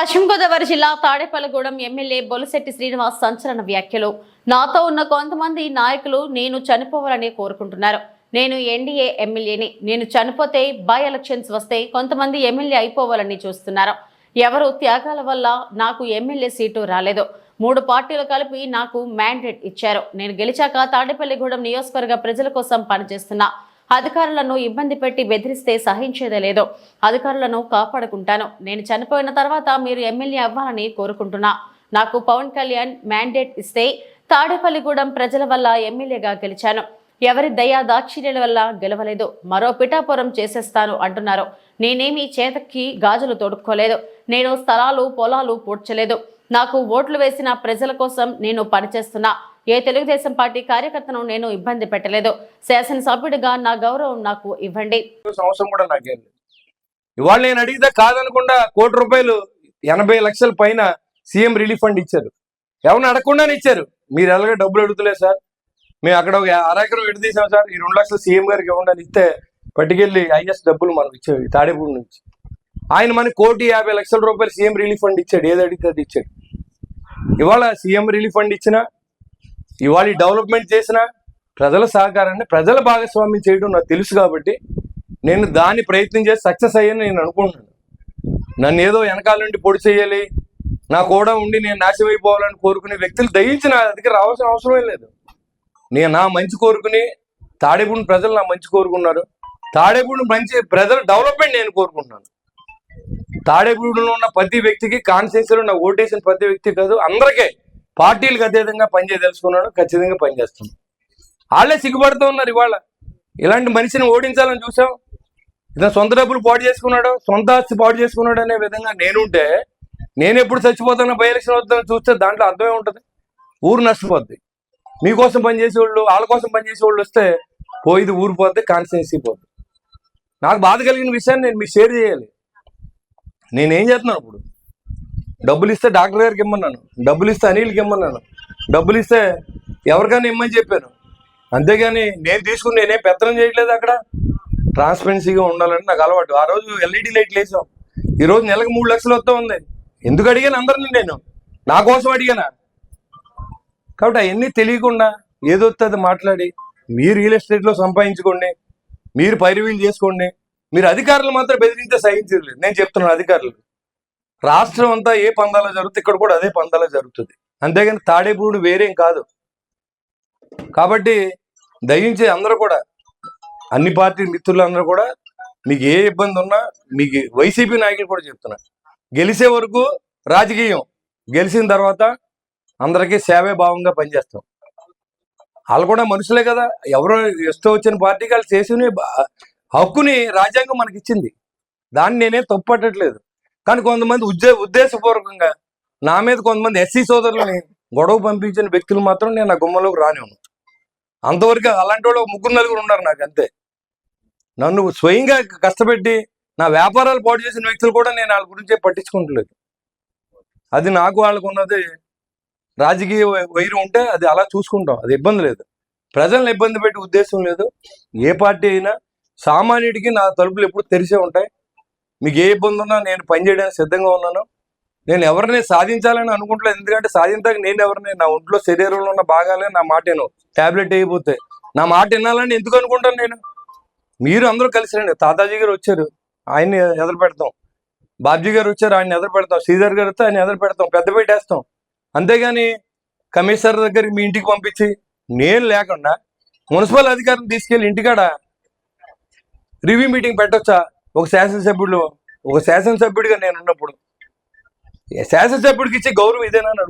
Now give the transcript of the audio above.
పశ్చిమ గోదావరి జిల్లా తాడేపల్లిగూడెం ఎమ్మెల్యే బొలశెట్టి శ్రీనివాస్ సంచలన వ్యాఖ్యలు. నాతో ఉన్న కొంతమంది నాయకులు నేను చనిపోవాలని కోరుకుంటున్నారు. నేను ఎన్డీఏ ఎమ్మెల్యేని. నేను చనిపోతే బై ఎలక్షన్స్ వస్తే కొంతమంది ఎమ్మెల్యే అయిపోవాలని చూస్తున్నారు. ఎవరు త్యాగాల వల్ల నాకు ఎమ్మెల్యే సీటు రాలేదు. మూడు పార్టీలు కలిపి నాకు మ్యాండేట్ ఇచ్చారు. నేను గెలిచాక తాడేపల్లిగూడెం నియోజకవర్గ ప్రజల కోసం పనిచేస్తున్నా. అధికారులను ఇబ్బంది పెట్టి బెదిరిస్తే సహించేదే లేదు అధికారులను కాపాడుకుంటాను. నేను చనిపోయిన తర్వాత మీరు ఎమ్మెల్యే అవ్వాలని కోరుకుంటున్నా. నాకు పవన్ కళ్యాణ్ మ్యాండేట్ ఇస్తే తాడేపల్లిగూడెం ప్రజల వల్ల ఎమ్మెల్యేగా గెలిచాను. ఎవరి దయా దాక్షిణ్యాల వల్ల గెలవలేదు. మరో పిఠాపురం చేసేస్తాను అంటున్నారు. నేనేమి చేతకి గాజులు తొడుక్కోలేదు. నేను స్థలాలు పొలాలు పూడ్చలేదు. నాకు ఓట్లు వేసిన ప్రజల కోసం నేను పనిచేస్తున్నా. ఏ తెలుగుదేశం పార్టీ కార్యకర్తను నేను ఇబ్బంది పెట్టలేదు. శాసనసభ్యుడిగా నా గౌరవం నాకు ఇవ్వండి. సంవత్సరం కూడా నాకేం ఇవాళ నేను అడిగితే కాదనకుండా కోటి రూపాయలు ఎనభై లక్షల పైన సీఎం రిలీఫ్ ఫండ్ ఇచ్చారు. ఎవరిని అడగకుండానే ఇచ్చారు. మీరు ఎలాగో డబ్బులు అడుగుతలేదు సార్. మేము అక్కడ ఒక అరెకరం ఎటు తీసాం సార్? ఈ రెండు లక్షలు సీఎం గారికి ఇవ్వండి అని ఇస్తే పట్టుకెళ్ళి ఐఎస్ డబ్బులు మనకు ఇచ్చాడు తాడేపూడి నుంచి. ఆయన మనకి కోటి యాభై లక్షల రూపాయలు సీఎం రిలీఫ్ ఫండ్ ఇచ్చాడు. ఏది అడిగితే అది ఇచ్చాడు. ఇవాళ సీఎం రిలీఫ్ ఫండ్ ఇచ్చిన ఇవాళ డెవలప్మెంట్ చేసిన ప్రజల సహకారాన్ని ప్రజల భాగస్వామ్యం చేయడం నాకు తెలుసు కాబట్టి నేను దాన్ని ప్రయత్నం చేసి సక్సెస్ అయ్యాను నేను అనుకుంటున్నాను. నన్ను ఏదో వెనకాల నుండి పొడి చేయాలి నా కూడా ఉండి నేను నాశనం అయిపోవాలని కోరుకునే వ్యక్తులు దయించి నా దగ్గర రావాల్సిన అవసరమే లేదు. నేను నా మంచి కోరుకుని తాడేపూడి ప్రజలు నా మంచి కోరుకున్నారు. తాడేపూడి మంచి ప్రజల డెవలప్మెంట్ నేను కోరుకుంటున్నాను. తాడేపూడిలో ఉన్న ప్రతి వ్యక్తికి కాన్స్టిట్యూన్సీలో నా ఓటేసిన ప్రతి వ్యక్తి కాదు అందరికీ పార్టీలకు అతీతంగా పనిచేయదలుచుకున్నాడు ఖచ్చితంగా పనిచేస్తుంది వాళ్ళే సిగ్గుపడుతూ ఉన్నారు ఇవాళ. ఇలాంటి మనిషిని ఓడించాలని చూసాం ఇతను సొంత డబ్బులు పాటు చేసుకున్నాడు సొంత ఆస్తి పాటు చేసుకున్నాడు అనే విధంగా నేనుంటే నేను ఎప్పుడు చచ్చిపోతానో బై ఎలక్షన్ వద్దాను చూస్తే దాంట్లో అర్థమే ఉంటుంది. ఊరు నష్టపోద్ది. మీకోసం పనిచేసేవాళ్ళు వాళ్ళ కోసం పనిచేసేవాళ్ళు వస్తే పోయిది ఊరు పోద్ది కాన్స్టిట్యున్సీ పోద్ది. నాకు బాధ కలిగిన విషయాన్ని నేను మీకు షేర్ చేయాలి. నేనేం చేస్తున్నాను ఇప్పుడు? డబ్బులు ఇస్తే డాక్టర్ గారికి ఇమ్మన్నాను. డబ్బులు ఇస్తే అనిల్కి ఇమ్మన్నాను. డబ్బులు ఇస్తే ఎవరికైనా ఇమ్మని చెప్పాను. అంతేగాని నేను తీసుకుని నేనేం పెత్తనం చేయట్లేదు అక్కడ. ట్రాన్స్పరెన్సీగా ఉండాలని నాకు అలవాటు. ఆ రోజు ఎల్ఈడి లైట్లు వేసాం. ఈ రోజు నెలకు మూడు లక్షలు వస్తూ ఉంది. ఎందుకు అడిగాను అందరిని నేను? నా కోసం అడిగానా? కాబట్టి అవన్నీ తెలియకుండా ఏదొస్తుంది అది మాట్లాడి మీరు రియల్ ఎస్టేట్లో సంపాదించుకోండి మీరు పైరువీలు చేసుకోండి. మీరు అధికారులు మాత్రం బెదిరిస్తే సహించలేదు లేదు. నేను చెప్తున్నాను అధికారులు. రాష్ట్రం అంతా ఏ పందాలో జరుగుతుంది ఇక్కడ కూడా అదే పందాలో జరుగుతుంది. అంతేగాని తాడేపూడు వేరేం కాదు. కాబట్టి దయించి అందరూ కూడా అన్ని పార్టీ మిత్రులందరూ కూడా మీకు ఏ ఇబ్బంది ఉన్నా మీకు వైసీపీ నాయకులు కూడా చెప్తున్నా గెలిచే వరకు రాజకీయం. గెలిచిన తర్వాత అందరికీ సేవే భావంగా పనిచేస్తాం. వాళ్ళు కూడా మనుషులే కదా. ఎవరో ఇష్టం వచ్చిన పార్టీకి వాళ్ళు చేసిన హక్కుని రాజ్యాంగం మనకి ఇచ్చింది దాన్ని నేనే తప్పు పట్టట్లేదు. కానీ కొంతమంది ఉద్దే ఉద్దేశపూర్వకంగా నా మీద కొంతమంది ఎస్సీ సోదరులని గొడవ పంపించిన వ్యక్తులు మాత్రం నేను నా గుమ్మలోకి రానివ్వను. అంతవరకు అలాంటి వాళ్ళు ముగ్గురు నలుగురు ఉన్నారు నాకు అంతే. నన్ను స్వయంగా కష్టపెట్టి నా వ్యాపారాలు పాటు చేసిన వ్యక్తులు కూడా నేను వాళ్ళ గురించి పట్టించుకుంటలేదు. అది నాకు వాళ్ళకు ఉన్నది రాజకీయ వైరు ఉంటే అది అలా చూసుకుంటాం. అది ఇబ్బంది లేదు. ప్రజల్ని ఇబ్బంది పెట్టే ఉద్దేశం లేదు. ఏ పార్టీ అయినా సామాన్యుడికి నా తలుపులు ఎప్పుడు తెరిసే ఉంటాయి. మీకు ఏ ఇబ్బంది ఉన్నా నేను పనిచేయడానికి సిద్ధంగా ఉన్నాను. నేను ఎవరిని సాధించాలని అనుకుంటలేదు. ఎందుకంటే సాధించాక నేను ఎవరిని నా ఒంట్లో శరీరంలో ఉన్న భాగాలే నా మాట నేను టాబ్లెట్ అయిపోతే నా మాట వినాలని ఎందుకు అనుకుంటాను నేను? మీరు అందరూ కలిసి రండి. తాతాజీ గారు వచ్చారు. ఆయన్ని ఎదురు పెడతాం. బాబ్జీ గారు వచ్చారు. ఆయన ఎదురు పెడతాం. శ్రీధర్ గారు వస్తే ఆయన ఎదురు పెడతాం. పెద్ద పెట్టేస్తాం అంతేగాని కమిషనర్ దగ్గరికి మీ ఇంటికి పంపించి నేను లేకుండా మున్సిపల్ అధికారిని తీసుకెళ్ళి ఇంటికాడ రివ్యూ మీటింగ్ పెట్టొచ్చా? ఒక శాసనసభ్యుడు ఒక శాసనసభ్యుడిగా నేను ఉన్నప్పుడు శాసనసభ్యుడికి ఇచ్చే గౌరవం ఇదేనా అని అడుగుతున్నా.